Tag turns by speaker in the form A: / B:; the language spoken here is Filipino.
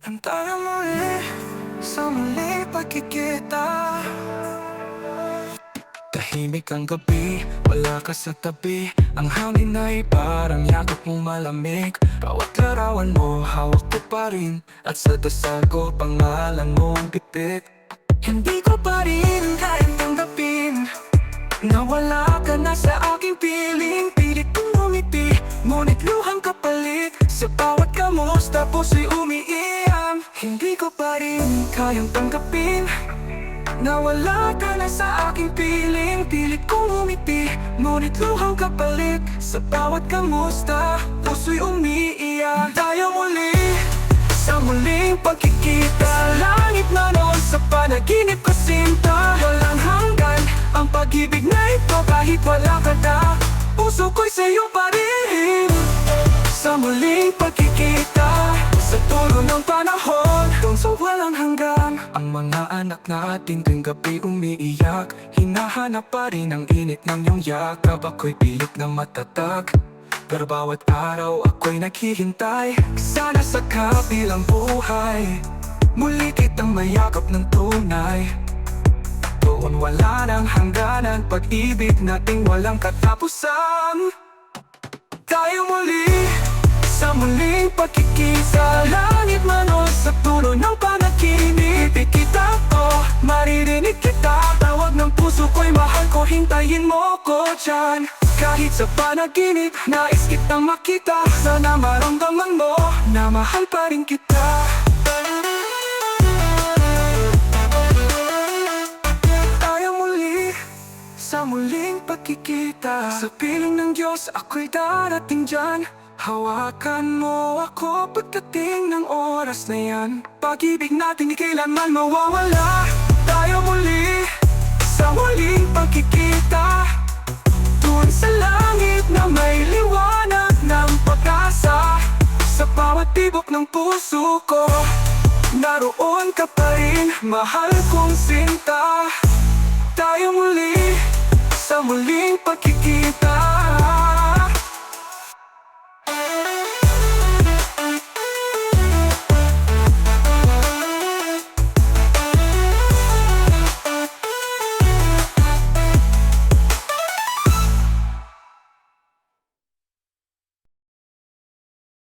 A: Tayo muli sa muli pagkikita. Tahimik ang gabi, wala ka sa tabi. Ang hangin ay parang yakap mong malamig. Bawat larawan mo, hawak ko pa rin. At sa dasal ko, pangalan mong pipit. Hindi ko pa rin kayang tanggapin Na wala ka na sa aking piling. Pilit kong umiti, ngunit luhang kapalit. Sa bawat kamusta, puso'y umiiyak Hindi ko pa rin kayang tanggapin na wala ka na sa aking piling. Pilit kong umiti Ngunit luhang kapalit Sa bawat kamusta. Puso'y umiiyak. Tayo muli Sa muling pagkikita. Langit na noon sa panaginip ko sinta. Walang hanggan Ang pag-ibig na ito Kahit wala ka na. Puso ko'y sa'yo pa rin. Sa muling pagkikita Sa tulo ng panahon mga anak natin tuwing gabi umiiyak. Hinahanap pa rin ang init ng iyong yakap Ako'y pilit na matatag. Pero bawat araw ako'y naghihintay. Sana sa kabilang buhay Muli kitang mayakap ng tunay. Doon wala nang hangganan Pag-ibig nating walang katapusan. Tayo muli sa muling pagkikisa Langit man o sa puno ng ko, maririnig kita Tawag ng puso ko'y mahal ko Hintayin mo ko dyan. Kahit sa panaginip, nais kitang makita Sana maramdaman mo na mahal pa rin kita. Sa muling pagkikita Sa piling ng Diyos ako'y darating dyan. Hawakan mo ako pagdating ng oras na yan. Pag-ibig natin di kailanman mawawala sa muling pagkikita. Doon sa langit na may liwanag ng pag-asa. Sa bawat tibok ng puso ko Naroon ka pa rin, mahal kong sinta. Tayo muli sa muling pagkikita